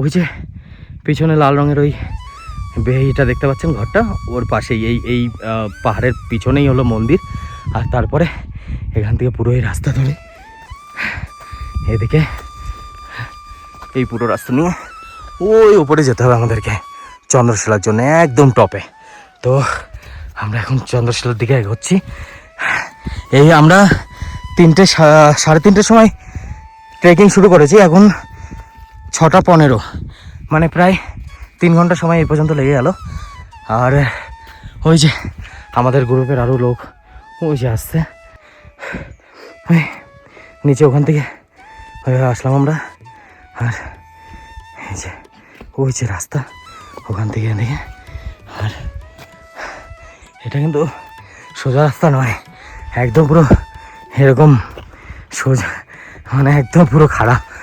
ওই যে পিছনে লাল রঙের ওই বেহিটা দেখতে পাচ্ছেন ঘরটা? ওর পাশেই এই এই পাহাড়ের পিছনেই হলো মন্দির। আর তারপরে এখান থেকে পুরো এই রাস্তা ধরে এদিকে এই পুরো রাস্তা নিয়ে ওই উপরে যেতে হবে আমাদেরকে চন্দ্রশিলার জন্য, একদম টপে। তো আমরা এখন চন্দ্রশিলার দিকে এগোচ্ছি। এই আমরা তিনটে সাড়ে তিনটের সময় ট্রেকিং শুরু করেছি। এখন ছটা পনেরো। মানে প্রায় তিন ঘণ্টা সময় এই পর্যন্ত লেগে গেল। আর, ওই যে আমাদের গ্রুপের আরও লোক, ওই যে আসছে। ওই, নিচে ওখান থেকে হয়ে আসলাম আমরা। আর, এই যে, ওই যে রাস্তা, ওখান থেকে এদিকে আর, এটা কিন্তু সোজা রাস্তা নয়। একদম পুরো এরকম সোজা মানে একদম পুরো খারাপ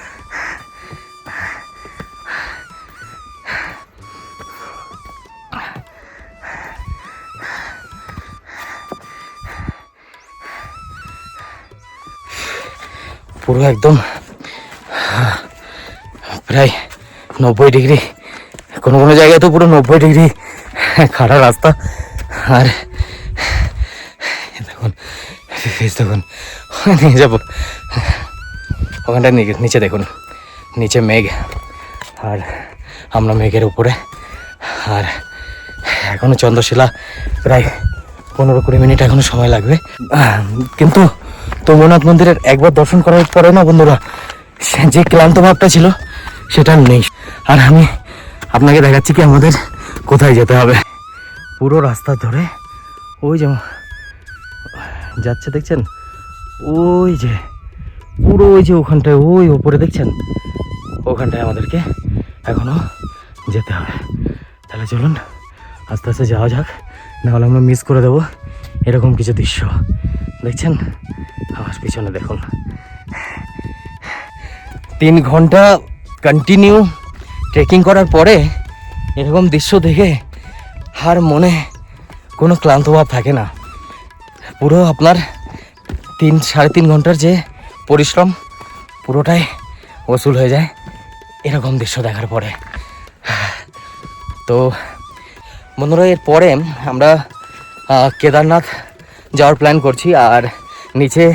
পুরো একদম, প্রায় নব্বই ডিগ্রি, কোনো কোনো জায়গায় তো পুরো নব্বই ডিগ্রি খাড়া রাস্তা। আর দেখুন দেখুন, নিয়ে যাব। ওখানটা নিচে দেখুন, নিচে মেঘ, আর আমরা মেঘের উপরে। আর এখনও চন্দ্রশিলা, প্রায় পনেরো কুড়ি মিনিট এখনও সময় লাগবে। কিন্তু তুঙ্গনাথ মন্দিরের একবার দর্শন করার পরে না বন্ধুরা, যে ক্লান্ত ভাবটা ছিল, সেটা নেই। আর আমি আপনাকে দেখাচ্ছি কি আমাদের কোথায় যেতে হবে। পুরো রাস্তা ধরে ওই যে যাচ্ছে দেখছেন? ওই যে, পুরো ওই যে ওখানটায়, ওই ওপরে দেখছেন? ওখানটায় আমাদেরকে এখনও যেতে হবে। তাহলে চলুন, আস্তে আস্তে যাওয়া যাক। নাহলে আমরা মিস করে দেবো এরকম কিছু দৃশ্য। দেখছেন? আমার পিছনে দেখুন। তিন ঘণ্টা কন্টিনিউ ট্রেকিং করার পরে এরকম দৃশ্য দেখে আর মনে কোনো ক্লান্ত ভাব থাকে না। পুরো আপনার তিন, সাড়ে তিন ঘণ্টার যে পরিশ্রম, পুরোটাই ওসুল হয়ে যায় এরকম দৃশ্য দেখার পরে। তো বন্ধুরা, এর পরে আমরা কেদারনাথ যাওয়ার প্ল্যান করছি আর নিচে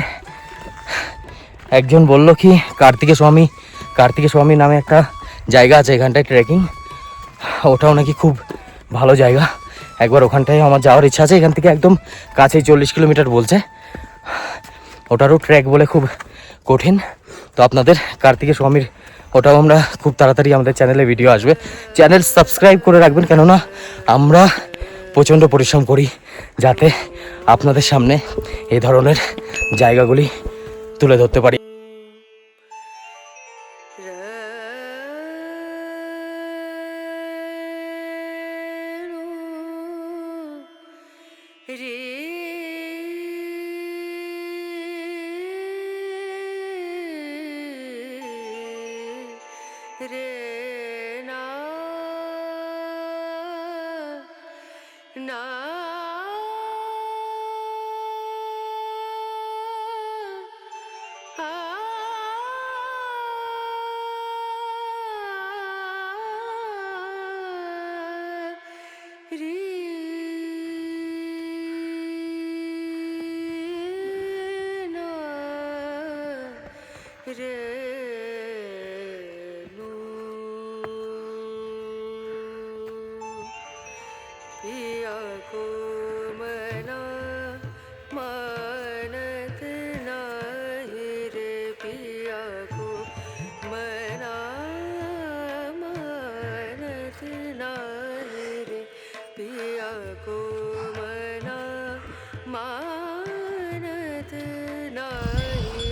একজন বলল কি, কার্তিকে স্বামী কার্তিকে স্বামী নামে একটা জায়গা আছে এখানটায় ট্রেকিং ওটাও নাকি খুব ভালো জায়গা। একবার ওখানটায় আমার যাওয়ার ইচ্ছা আছে, এখান থেকে একদম কাছেই চল্লিশ কিলোমিটার বলছে। ওটারও ট্র্যাক বলে খুব কঠিন। তো আপনাদের কার্তিকে স্বামীর, ওটাও আমরা খুব তাড়াতাড়ি আমাদের চ্যানেলে ভিডিও আসবে। চ্যানেল সাবস্ক্রাইব করে রাখবেন, কেননা আমরা প্রচণ্ড পরিশ্রম করি যাতে আপনাদের সামনে এ ধরনের জায়গাগুলি তুলে ধরতে পারি। রে রে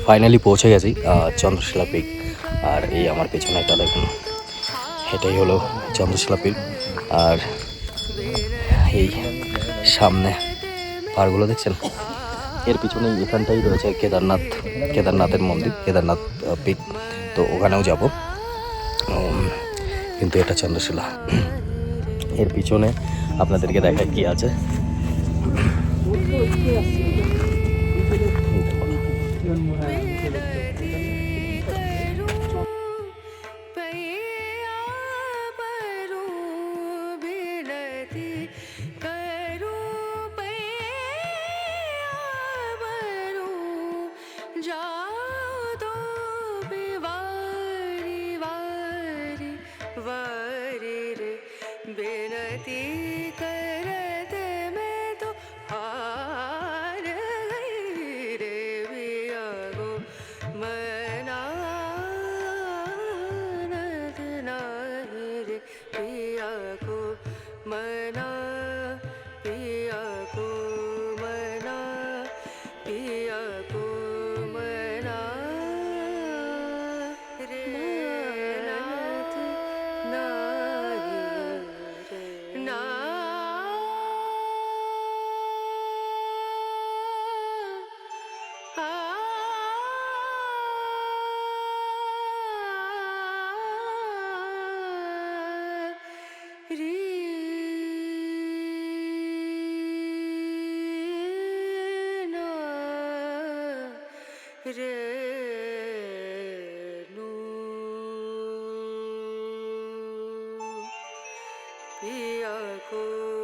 ফাইনালি পৌঁছে গেছি চন্দ্রশিলা পিক আর এই আমার পেছনে এটা দেখুন, এটাই হলো চন্দ্রশিলা পিক আর এই সামনে পাহাড়গুলো দেখছেন? এর পিছনে এখানটাই রয়েছে কেদারনাথ, কেদারনাথের মন্দির, কেদারনাথ পিক তো ওখানেও যাব। কিন্তু এটা চন্দ্রশিলা। এর পিছনে আপনাদেরকে দেখায় কি আছে। कति कर রে নূর পিয়া কো